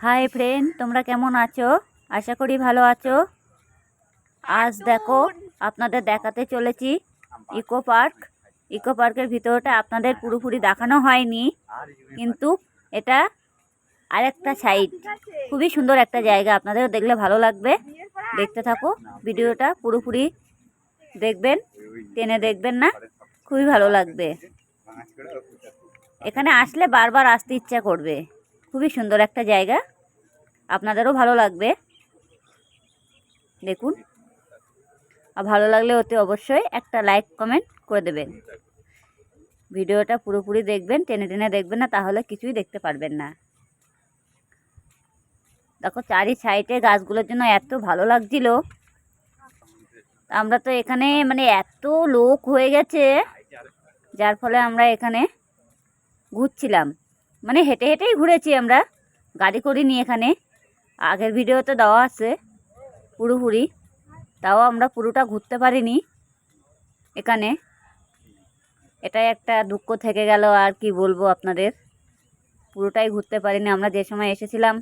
Hi friend তোমরা কেমন আছো? আশা করি ভালো আছো। আজ দেখো, আপনাদের দেখাতে চলেছি ইকো পার্ক। ইকো পার্কের ভিতরটা আপনাদের পুরোপুরি দেখানো হয়নি। কিন্তু এটা আরেকটা সাইড খুবই সুন্দর একটা জায়গা। আপনাদের দেখলে ভালো লাগবে। দেখতে থাকো, ভিডিওটা পুরোপুরি দেখবেন, টেনে দেখবেন না। খুবই ভালো লাগবে। এখানে আসলে বারবার আসতে ইচ্ছা করবে। খুবই সুন্দর একটা জায়গা। আপনাদেরও ভালো লাগবে। দেখুন। আর ভালো লাগলে ওতে অবশ্যই একটা লাইক কমেন্ট করে দেবেন। ভিডিওটা পুরোপুরি দেখবেন, টেনে টেনে দেখবেন না, তাহলে কিছুই দেখতে পারবেন না। দেখো চারি সাইডে গাছগুলোর জন্য এত ভালো লাগছিল। আমরা তো এখানে মানে এত লোক হয়ে গেছে, যার ফলে আমরা এখানে ঘুরছিলাম। মানে হেঁটে হেঁটেই ঘুরেছি আমরা। গাড়ি করিনি এখানে। আগের ভিডিওতে দেওয়া আছে, পুরোপুরি। তাও আমরা পুরোটা ঘুরতে পারিনি এখানে। এটাই একটা দুঃখ থেকে গেল, আর কি বলব আপনাদের। পুরোটাই ঘুরতে পারিনি। আমরা যে সময় এসেছিলাম,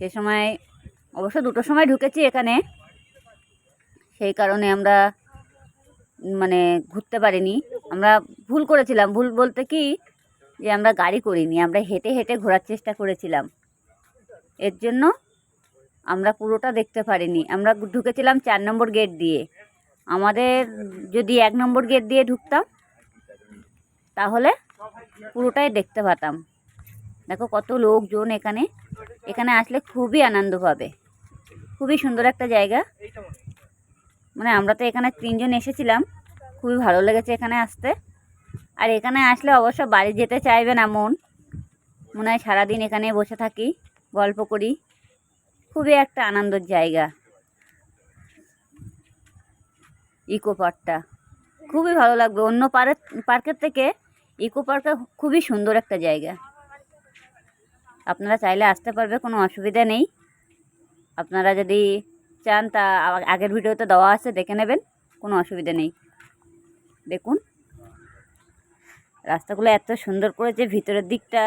সে সময় অবশ্য দুটো সময় ঢুকেছি এখানে। সেই কারণে আমরা মানে ঘুরতে পারিনি। আমরা ভুল করেছিলাম। ভুল বলতে কি যে আমরা গাড়ি করিনি, আমরা হেঁটে হেঁটে ঘোরার চেষ্টা করেছিলাম। এর জন্য আমরা পুরোটা দেখতে পারিনি। আমরা ঢুকেছিলাম চার নম্বর গেট দিয়ে। আমাদের যদি এক নম্বর গেট দিয়ে ঢুকতাম, তাহলে পুরোটাই দেখতে পাতাম। দেখো কত লোকজন এখানে। এখানে আসলে খুবই আনন্দ পাবে খুবই সুন্দর একটা জায়গা। মানে আমরা তো এখানে তিনজন এসেছিলাম। খুবই ভালো লেগেছে এখানে আসতে। আর এখানে আসলে অবশ্য বাড়ি যেতে চাইবে না মন। মনে হয় সারাদিন এখানে বসে থাকি, গল্প করি। খুবই একটা আনন্দের জায়গা। ইকো পার্কটা। খুবই ভালো লাগবে। অন্য পার্ক পার্কের থেকে ইকো পার্কটা খুবই সুন্দর একটা জায়গা। আপনারা চাইলে আসতে পারবে, কোনো অসুবিধা নেই। আপনারা যদি চান তা আগের ভিডিওতে দেওয়া আছে, দেখে নেবেন, কোনো অসুবিধা নেই। দেখুন। রাস্তাগুলো এত সুন্দর করেছে ভিতরের দিকটা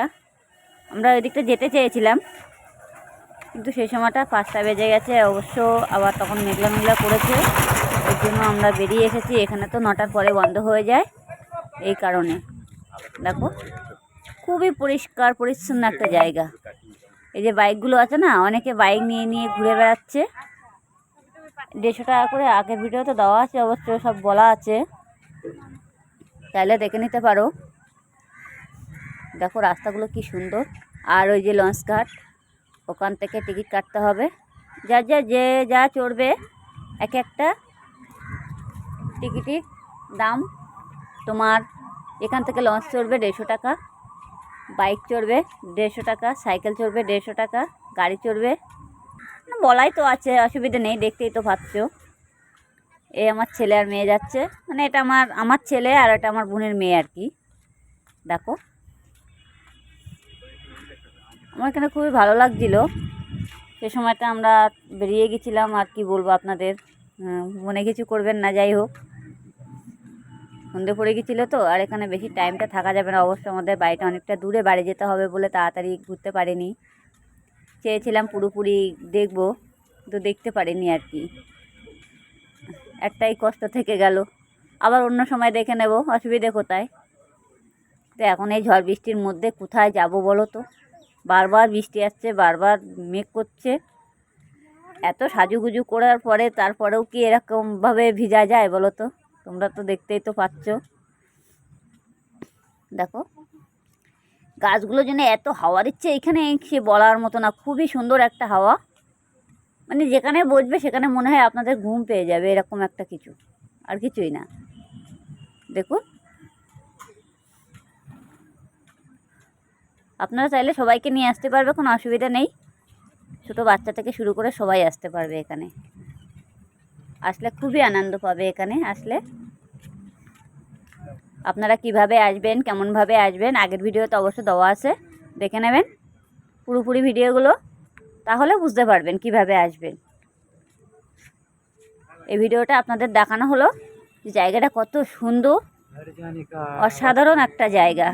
আমরা ওই দিকটা যেতে চেয়েছিলাম। কিন্তু সেই সময়টা পাঁচটা বেজে গেছে, অবশ্য আবার তখন মেঘলা মেঘলা করেছে। ওই জন্য আমরা বেরিয়ে এসেছি, এখানে তো নটার পরে বন্ধ হয়ে যায় এই কারণে। দেখো, খুবই পরিষ্কার, পরিচ্ছন্ন একটা জায়গা। এই যে বাইকগুলো আছে না, অনেকে বাইক নিয়ে নিয়ে ঘুরে বেড়াচ্ছে। দেড়শো টাকা করে আগের ভিডিওতে দেওয়া আছে, অবশ্য সব বলা আছে। চাইলে দেখে নিতে পারো। দেখো রাস্তাগুলো কি সুন্দর। আর ওই যে লঞ্চ ঘাট, ওখান থেকে টিকিট কাটতে হবে। যা যা, যে যা চড়বে, এক একটা টিকিটের দাম তোমার, এখান থেকে লঞ্চ চড়বে দেড়শো টাকা, বাইক চড়বে দেড়শো টাকা, সাইকেল চড়বে দেড়শো টাকা, গাড়ি চড়বে। বলাই তো আছে, অসুবিধা নেই, দেখতেই তো পাচ্ছ এ আমার ছেলে আর মেয়ে যাচ্ছে মানে এটা আমার আমার ছেলে আর এটা আমার বোনের মেয়ে আর কি। দেখো। আমার এখানে খুবই ভালো লাগছিল। সে সময়টা আমরা বেরিয়ে গেছিলাম, আর কি বলব আপনাদের? মনে কিছু করবেন না, যাই হোক। সন্ধে পড়ে গেছিল তো, আর এখানে বেশি টাইমটা থাকা যাবে না। অবশ্য আমাদের বাড়িটা অনেকটা দূরে বাড়ি যেতে হবে বলে তাড়াতাড়ি ঘুরতে পারিনি। চেয়েছিলাম পুরোপুরি দেখব তো দেখতে পারিনি আর কি। একটাই কষ্ট থেকে গেল। আবার অন্য সময় দেখে নেব, অসুবিধে কোথায়? তো এখন এই ঝড় বৃষ্টির মধ্যে কোথায় যাব বলো তো? বারবার বৃষ্টি আসছে, বারবার মেঘ করছে। এত সাজুগুজু করার পরে তারপরেও কি এরকমভাবে ভিজা যায় বলো তো? তোমরা তো দেখতেই তো পাচ্ছ। দেখো, গাছগুলো যেন এত হাওয়া দিচ্ছে এখানে, সে বলার মতো না। খুবই সুন্দর একটা হাওয়া। মানে যেখানে বসবে সেখানে মনে হয় আপনাদের ঘুম পেয়ে যাবে, এরকম একটা কিছু। আর কিছুই না। দেখুন আপনারা চাইলে সবাইকে নিয়ে আসতে পারবে, কোনো অসুবিধা নেই। ছোটো বাচ্চা থেকে শুরু করে সবাই আসতে পারবে এখানে। আসলে খুবই আনন্দ পাবে এখানে, আসলে। আপনারা কীভাবে আসবেন, কেমনভাবে আসবেন, আগের ভিডিওতে অবশ্য দেওয়া আছে, দেখে নেবেন পুরোপুরি ভিডিওগুলো, তাহলে বুঝতে পারবেন কীভাবে আসবেন। এই ভিডিওটা আপনাদের দেখানো হলো জায়গাটা কত সুন্দর, অসাধারণ একটা জায়গা।